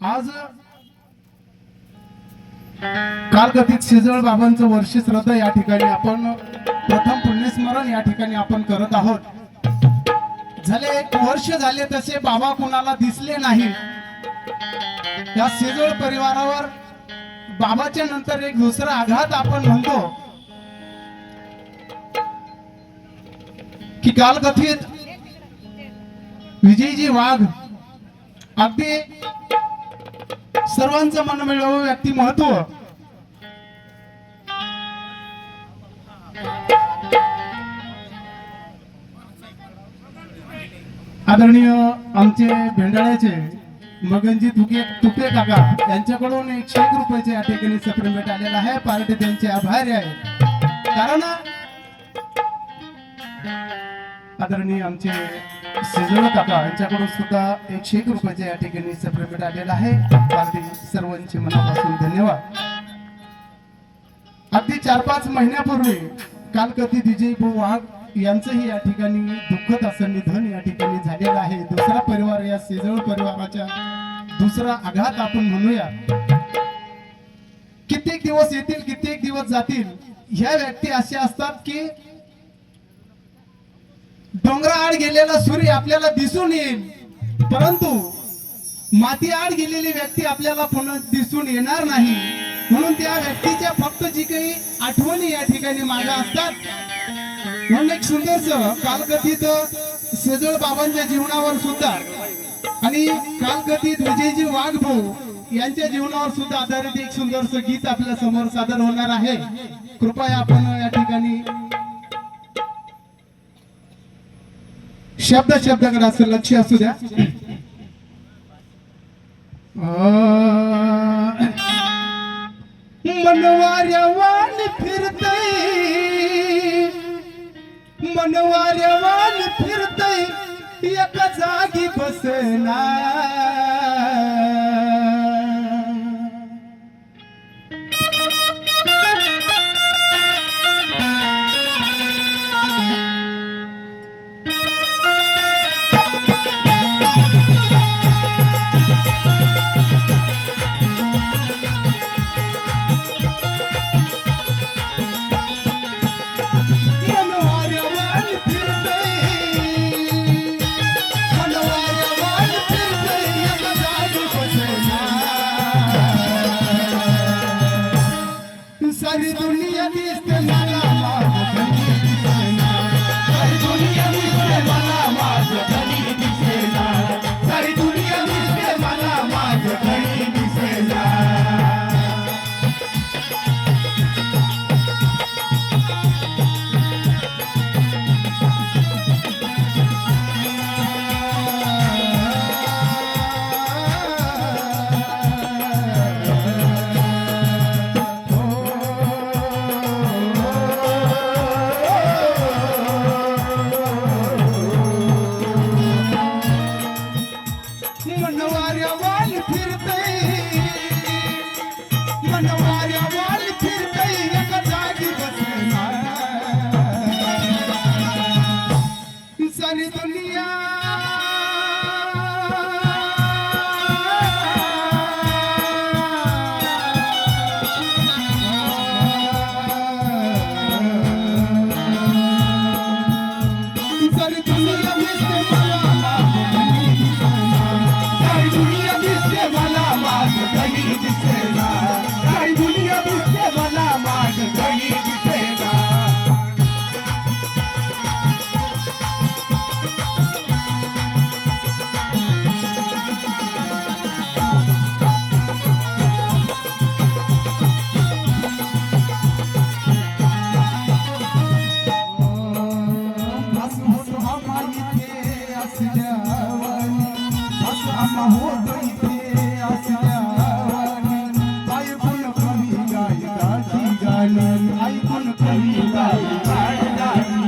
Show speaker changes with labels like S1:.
S1: आज कालकथित शेजळ बाबांचं वर्ष श्रद्धा या ठिकाणी आपण प्रथम पुण्यस्मरण या ठिकाणी आपण करत आहोत. झाले एक वर्ष झाले तसे बाबा कुणाला दिसले नाही. या शेजळ परिवारावर बाबाच्या नंतर एक दुसरा आघात आपण म्हणतो. की कालकथित विजयजी वाघ अगदी सर्वांचं मन मिळवं व्यक्ती महत्त्व. आदरणीय आमचे भेंडाळ्याचे मगनजी तुके तुपे काका यांच्याकडून एकशे एक रुपयाचे या ठिकाणी सप्रेमेट आलेला आहे. पार्टी त्यांचे आभारी आहे कारण आदरणीय आमचे सिजळ काका यांच्याकडून सुद्धा एकशे एक रुपयाचे या ठिकाणी सप्रेमेट आलेला आहे. पार्टी सर्वांचे मनापासून धन्यवाद. अगदी चार पाच महिन्यापूर्वी कालकथित विजय भाऊ वाघ यांचंही या ठिकाणी दुःखद असं निधन या ठिकाणी झालेलं आहे. दुसरा परिवार या शेजळ परिवाराच्या दुसरा आघात आपण म्हणूया. कित्येक दिवस येतील कित्येक दिवस जातील ह्या व्यक्ती अशा असतात की डोंगराआड गेलेला सूर्य आपल्याला दिसून येईल. परंतु माती आड गेलेली व्यक्ती आपल्याला पुन्हा दिसून येणार नाही. म्हणून त्या व्यक्तीच्या फक्त जी काही आठवणी या ठिकाणी माझ्या असतात एक सुंदरस कालकथित शेजळ बाबांच्या जीवनावर सुद्धा आणि कालकथित विजयजी वाघभाऊ यांच्या जीवनावर सुद्धा आधारित एक सुंदरस गीत आपल्यासमोर सादर होणार आहे. कृपया आपण या ठिकाणी शब्द शब्दाकडे असं लक्ष असू द्या. मनवाऱ्यावान मनवाऱ्यावान फिरतय. एक सारी दुनिया दिसते मला I'm کيني کائي جايي کائي